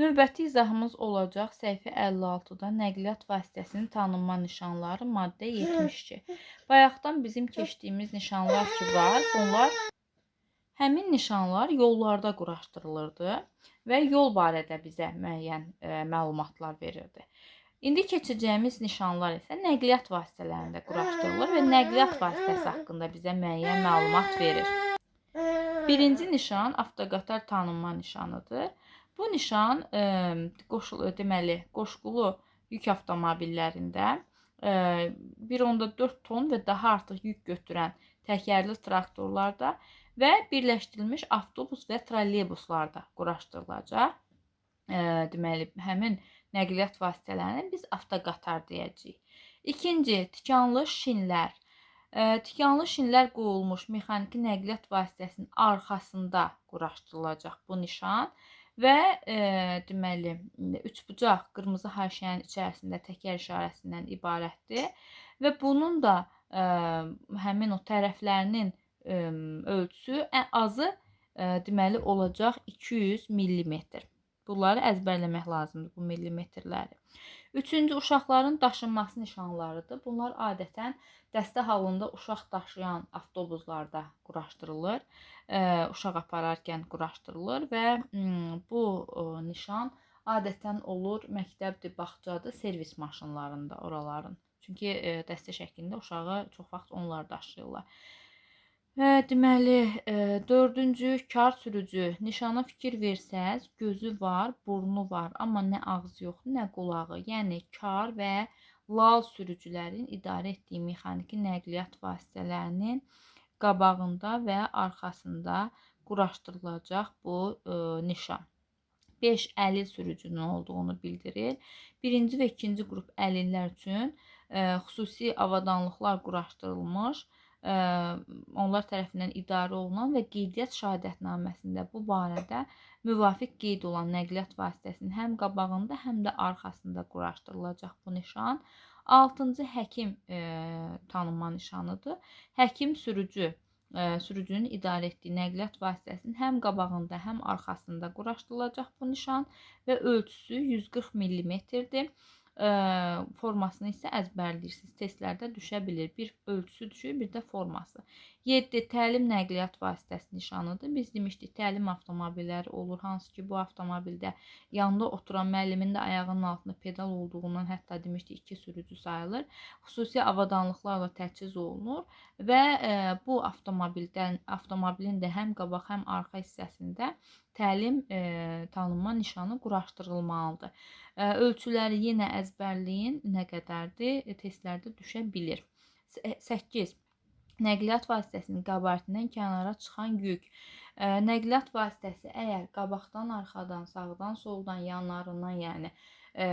Növbəti izahımız olacaq səhifə 56-da nəqliyyat vasitəsinin tanınma nişanları maddə 72. Bayaqdan bizim keçdiyimiz nişanlar ki var, bunlar həmin nişanlar yollarda quraşdırılırdı və yol barədə bizə müəyyən e, məlumatlar verirdi. İndi keçəcəyimiz nişanlar isə nəqliyyat vasitələrində quraşdırılır və nəqliyyat vasitəsi haqqında bizə müəyyən məlumat verir. Birinci nişan avtoqatar tanınma nişanıdır. Bu nişan e, qoşul deməli, qoşqulu yük avtomobillərində e, 1.4 ton və daha artıq yük götürən təkərli traktorlarda və birləşdirilmiş avtobus və trolleybuslarda quraşdırılacaq. E, deməli, həmin nəqliyyat vasitələrini biz avtoqatar deyəcəyik. İkinci, tikanlı şinlər. E, tikanlı şinlər qoyulmuş mexaniki nəqliyyat vasitəsinin arxasında quraşdırılacaq bu nişan və e, deməli üçbucaq qırmızı haşiyənin içərisində təkər işarəsindən ibarətdir və bunun da e, həmin o tərəflərinin e, ölçüsü ən azı e, deməli olacaq 200 millimetr. Bunları əzbərləmək lazımdır bu millimetrləri. Üçüncü uşaqların daşınması nişanlarıdır. Bunlar adətən dəstə halında uşaq daşıyan avtobuslarda quraşdırılır. Uşaq apararkən quraşdırılır və bu nişan adətən olur məktəbdir, bağçadır, servis maşınlarında oraların. Çünki dəstə şəklində uşağı çox vaxt onlar daşıyırlar. Və deməli, e, dördüncü kar sürücü. Nişana fikir versəz, gözü var, burnu var, amma nə ağzı yoxdur, nə qulağı. Yəni kar və lal sürücülərin idarə etdiyi mexaniki nəqliyyat vasitələrinin qabağında və arxasında quraşdırılacaq bu e, nişan. 5 əlil sürücünün olduğunu bildirir. Birinci və ikinci qrup əlillər üçün e, xüsusi avadanlıqlar quraşdırılmış onlar tərəfindən idarə olunan və qeydiyyat şahadətnaməsində bu barədə müvafiq qeyd olan nəqliyyat vasitəsinin həm qabağında, həm də arxasında quraşdırılacaq bu nişan. 6-cı həkim e, tanınma nişanıdır. Həkim sürücü e, sürücünün idarə etdiyi nəqliyyat vasitəsinin həm qabağında, həm arxasında quraşdırılacaq bu nişan və ölçüsü 140 mm-dir formasını isə əzbərləyirsiniz. Testlərdə düşə bilər. Bir ölçüsü düşür, bir də forması. 7. Təlim nəqliyyat vasitəsi nişanıdır. Biz demişdik, təlim avtomobilləri olur, hansı ki, bu avtomobildə yanında oturan müəllimin də ayağının altında pedal olduğundan hətta demişdik, iki sürücü sayılır. Xüsusi avadanlıqlarla təchiz olunur və bu avtomobildən avtomobilin də həm qabaq, həm arxa hissəsində təlim e, tanınma nişanı quraşdırılmalıdır. Ölçüləri yenə əzbərləyin. Nə qədərdir? E, testlərdə düşə bilir. 8. Nəqliyyat vasitəsinin qabartindən kənara çıxan yük. Nəqliyyat vasitəsi əgər qabaqdan, arxadan, sağdan, soldan, yanlarından, yəni ə,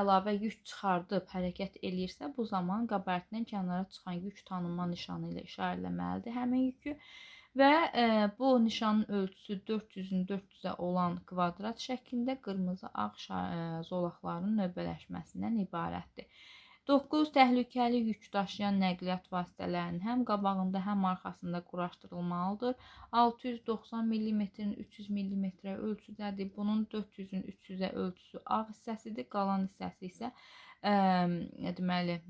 əlavə yük çıxardıb hərəkət eləyirsə, bu zaman qabartindən kənara çıxan yük tanınma nişanı ilə işarələməlidir həmin yükü və e, bu nişanın ölçüsü 400-ün 400-ə olan kvadrat şəklində qırmızı ağ e, zolaqların növbələşməsindən ibarətdir. 9 təhlükəli yük daşıyan nəqliyyat vasitələrinin həm qabağında, həm arxasında quraşdırılmalıdır. 690 mm-nin 300 mm ölçüdədir. Bunun 400-ün 300-ə ölçüsü ağ hissəsidir, qalan hissəsi isə ə, e, deməli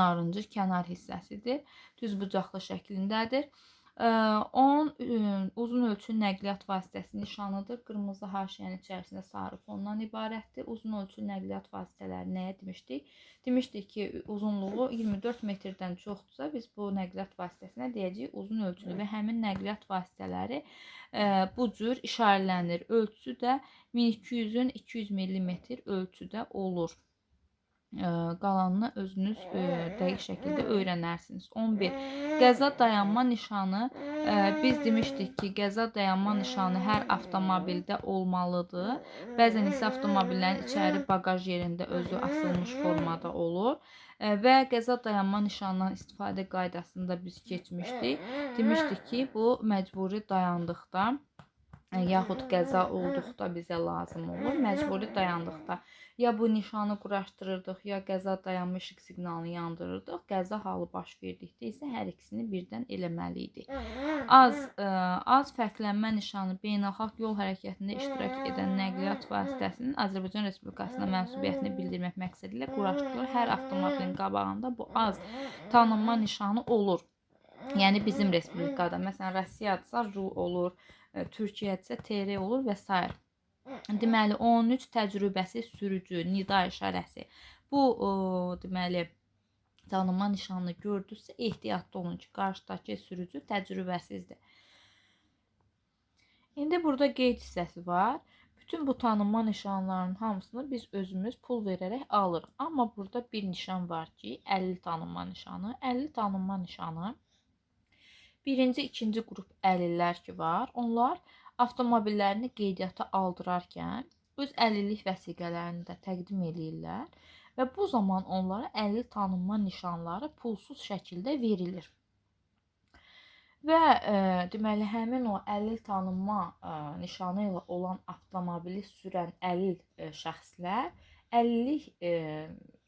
narıncı kənar hissəsidir. Düz bucaqlı şəklindədir. 10 uzun ölçü nəqliyyat vasitəsi nişanıdır. Qırmızı haşiyənin içərisində sarı fondan ibarətdir. Uzun ölçü nəqliyyat vasitələri nəyə demişdik? Demişdik ki, uzunluğu 24 metrdən çoxdursa, biz bu nəqliyyat vasitəsinə deyəcəyik uzun ölçülü və həmin nəqliyyat vasitələri bu cür işarələnir. Ölçüsü də 1200-ün 200 mm ölçüdə olur qalanını özünüz dəqiq şəkildə öyrənərsiniz. 11. Qəza dayanma nişanı biz demişdik ki, qəza dayanma nişanı hər avtomobildə olmalıdır. Bəzən isə avtomobillərin içəri baqaj yerində özü asılmış formada olur və qəza dayanma nişanından istifadə qaydasında biz keçmişdik. Demişdik ki, bu məcburi dayandıqda yaxud qəza olduqda bizə lazım olur. Məcburi dayandıqda ya bu nişanı quraşdırırdıq, ya qəza dayanma işıq siqnalını yandırırdıq. Qəza halı baş verdikdə isə hər ikisini birdən eləməli idik. Az ə, az fərqlənmə nişanı beynəlxalq yol hərəkətində iştirak edən nəqliyyat vasitəsinin Azərbaycan Respublikasına mənsubiyyətini bildirmək məqsədi ilə quraşdırılır. Hər avtomobilin qabağında bu az tanınma nişanı olur. Yəni bizim respublikada, məsələn, Rusiyadsa RU olur, ə, Türkiyədirsə TR olur və s. Deməli 13 təcrübəsi sürücü nida işarəsi. Bu ə, deməli tanınma nişanını gördünüzsə ehtiyatlı olun ki, qarşıdakı sürücü təcrübəsizdir. İndi burada qeyd hissəsi var. Bütün bu tanınma nişanlarının hamısını biz özümüz pul verərək alırıq. Amma burada bir nişan var ki, 50 tanınma nişanı. 50 tanınma nişanı birinci, ikinci qrup əlillər ki var. Onlar avtomobillərini qeydiyyata aldırarkən öz əlillik vəsiqələrini də təqdim eləyirlər və bu zaman onlara 50 tanınma nişanları pulsuz şəkildə verilir. Və e, deməli həmin o əlil tanınma e, nişanı ilə olan avtomobili sürən əlil e, şəxslər əlillik e,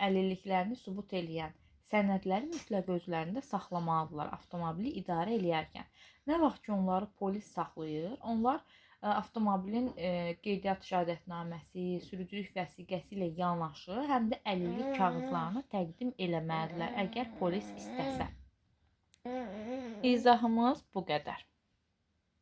əlilliklərini sübut edən sənədləri mütləq özlərində saxlamalıdırlar avtomobili idarə eləyərkən. Nə vaxt ki onları polis saxlayır, onlar e, avtomobilin e, qeydiyyat şəhadətnaməsi, sürücülük vəsiqəsi ilə yanaşı, həm də əlillik kağızlarını təqdim eləməlidirlər, əgər polis istəsə. İzahımız bu qədər.